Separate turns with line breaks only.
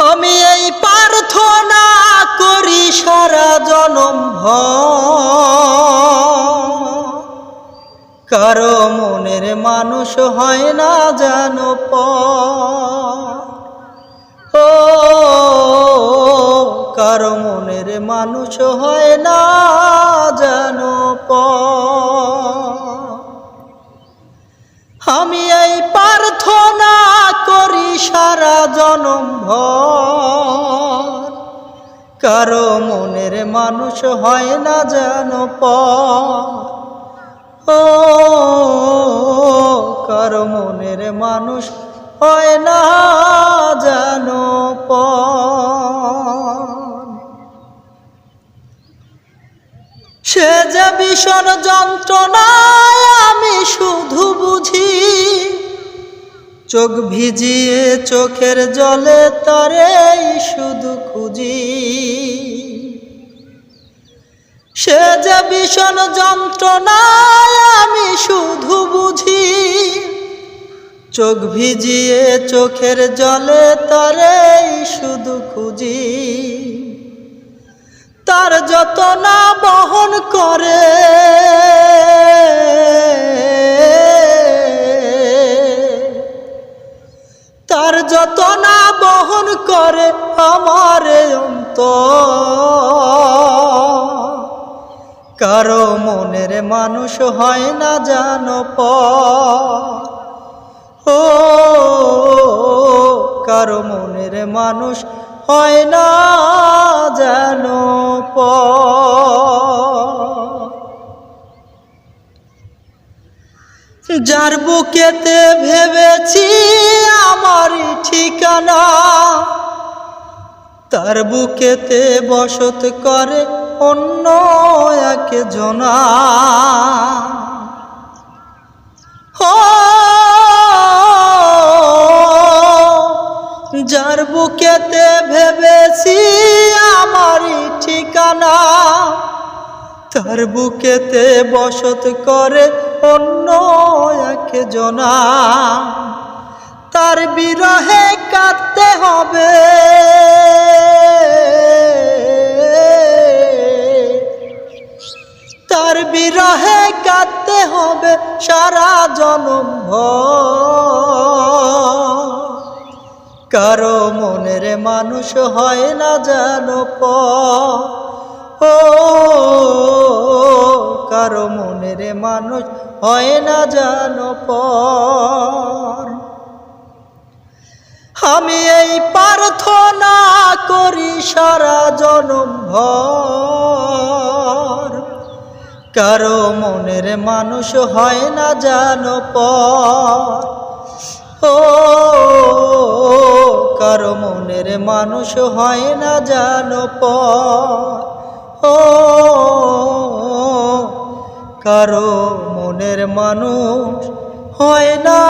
আমি এই প্রার্থনা করি সারা জনম। কারও মনের মানুষ হয় না জানো প কারও মনের মানুষ হয় না জানো প আমি এই করি সারা জনম ভর। কারও মনের মানুষ হয় না যেন প কারও মনের মানুষ হয় না যেন প সে যে ভীষণ যন্ত্রণায় চোখ ভিজিয়ে চোখের জলে তারেই শুধু খুঁজি। সে যে ভীষণ যন্ত্রণায় আমি শুধু বুঝি। চোখ ভিজিয়ে চোখের জলে তারেই শুধু খুঁজি। তার যত না বহন করে যত বহন করে আমার অন্ত কারও মনের মানুষ হয় না জানো প কারও মনের মানুষ হয় না জানো প যার বুকেতে ভেবেছি আমারই ঠিকানা, তার বুকেতে বসত করে অন্য এক জনা যার বুকেতে ভেবেছি আমারই ঠিকানা, তার বুকেতে বসত করে অন্য এক জনা তার বিরহে কাঁদতে হবে তার বিরহে কাঁদতে হবে সারা জনম। কারও মনের মানুষ হয় না জানো প ও কারও মনের মানুষ হয় না জানো পর। আমি এই প্রার্থনা করি সারা জনম ভর। কারও মনের মানুষ হয় না জানো পর। ও কারও মনের মানুষ হয় না জানো পর। ও কারও মনের মানুষ হয় না।